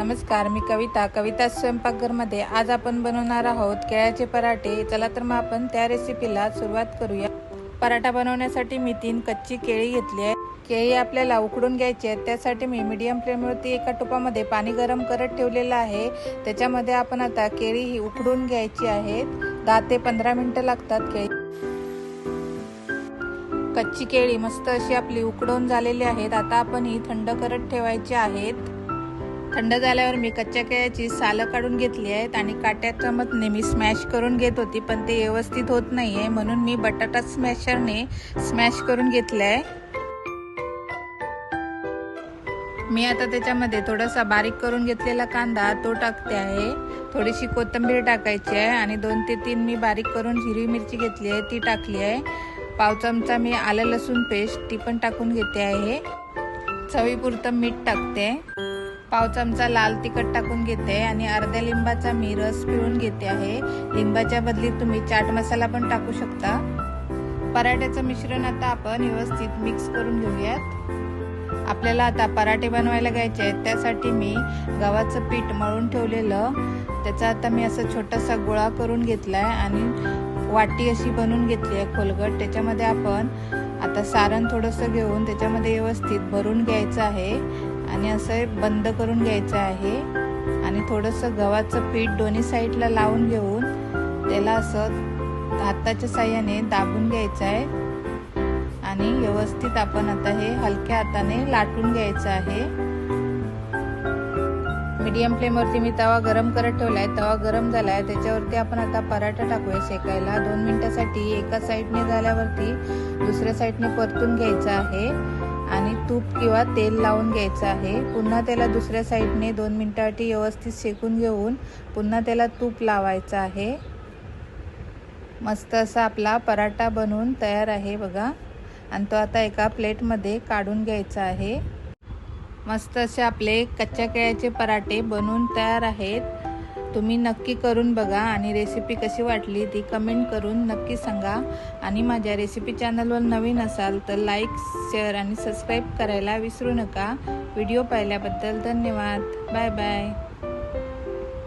नमस्कार मी कविता. कविता स्वयंपाकघरमध्ये आज आपण बनवणार आहोत केळ्याचे पराठे. चला तर मग आपण त्या रेसिपीला सुरुवात करूया. पराठा बनवण्यासाठी मी तीन कच्ची केळी घेतली आहे. केळी आपल्याला उकडून घ्यायची आहेत. त्यासाठी मी मीडियम फ्लेमवरती एका टोपामध्ये पाणी गरम करत ठेवलेलं आहे. त्याच्यामध्ये आपण आता केळी ही उकडून घ्यायची आहेत. दहा ते पंधरा मिनटं लागतात केळी. कच्ची केळी मस्त अशी आपली उकडून झालेली आहेत. आता आपण ही थंड करत ठेवायची आहेत. थंड झाल्यावर मी कच्च्या केळ्याची सालं काढून घेतली आहेत आणि काट्या चमचने मी स्मॅश करून घेत होती पण ते व्यवस्थित होत नाही आहे म्हणून मी बटाटा स्मॅशरने स्मॅश करून घेतलंय मी आता त्याच्यामध्ये थोडासा बारीक करून घेतलेला कांदा तो टाकते आहे. थोडीशी कोथिंबीर टाकायची आहे आणि दोन ते तीन मी बारीक करून हिरवी मिरची घेतली आहे ती टाकली आहे. पाव चमचा मी आलं लसूण पेस्ट ती पण टाकून घेते आहे. चवीपुरतं मीठ टाकते. पाव चमचा लाल तिखट टाकून घेते आणि अर्ध्या लिंबाचा मी रस पिळून घेते आहे. लिंबाच्या बदली तुम्ही चाट मसाला पण टाकू शकता. पराठ्याचं मिश्रण आता आपण व्यवस्थित मिक्स करून घेऊयात. आपल्याला आता पराठे बनवायला घ्यायचे आहेत. त्यासाठी मी गव्हाचं पीठ मळून ठेवलेलं. त्याचा आता मी असं छोटासा गोळा करून घेतला आहे आणि वाटी अशी बनवून घेतली आहे खोलगट. त्याच्यामध्ये आपण आता सारण थोडंसं घेऊन त्याच्यामध्ये व्यवस्थित भरून घ्यायचं आहे. आणि असं बंद करून घ्यायचं आहे. आणि थोडंसं गव्हाचं पीठ दोन्ही साईडला लावून घेऊन त्याला असं हाताच्या साह्याने दाबून घ्यायचं आहे. आणि व्यवस्थित आपण आता हे हलक्या हाताने लाटून घ्यायचं आहे. मीडियम फ्लेमवरती मी तवा गरम करत ठेवला आहे तवा गरम झाला आहे त्याच्यावरती आपण आता पराठा टाकूया शेकायला. दोन मिनिटासाठी एका साईडने झाल्यावरती दुसऱ्या साईडने परतून घ्यायचं आहे. आणि तूप किंवा तेल लावून घ्यायचं आहे. पुन्हा त्याला दुसऱ्या साईडने दोन मिनटासाठी व्यवस्थित शेकून घेऊन पुन्हा त्याला तूप लावायचं आहे. मस्त असा आपला पराठा बनवून तयार आहे बघा. आणि तो आता एका प्लेटमध्ये काढून घ्यायचा आहे. मस्त असे आपले कच्च्या केळ्याचे पराठे बनवून तयार आहेत. तुम्ही नक्की करून बघा आणि रेसिपी कशी वाटली ती कमेंट करून नक्की सांगा. आणि माझ्या रेसिपी चॅनलवर नवीन असाल तर लाईक शेअर आणि सबस्क्राईब करायला विसरू नका. व्हिडिओ पाहिल्याबद्दल धन्यवाद. Bye bye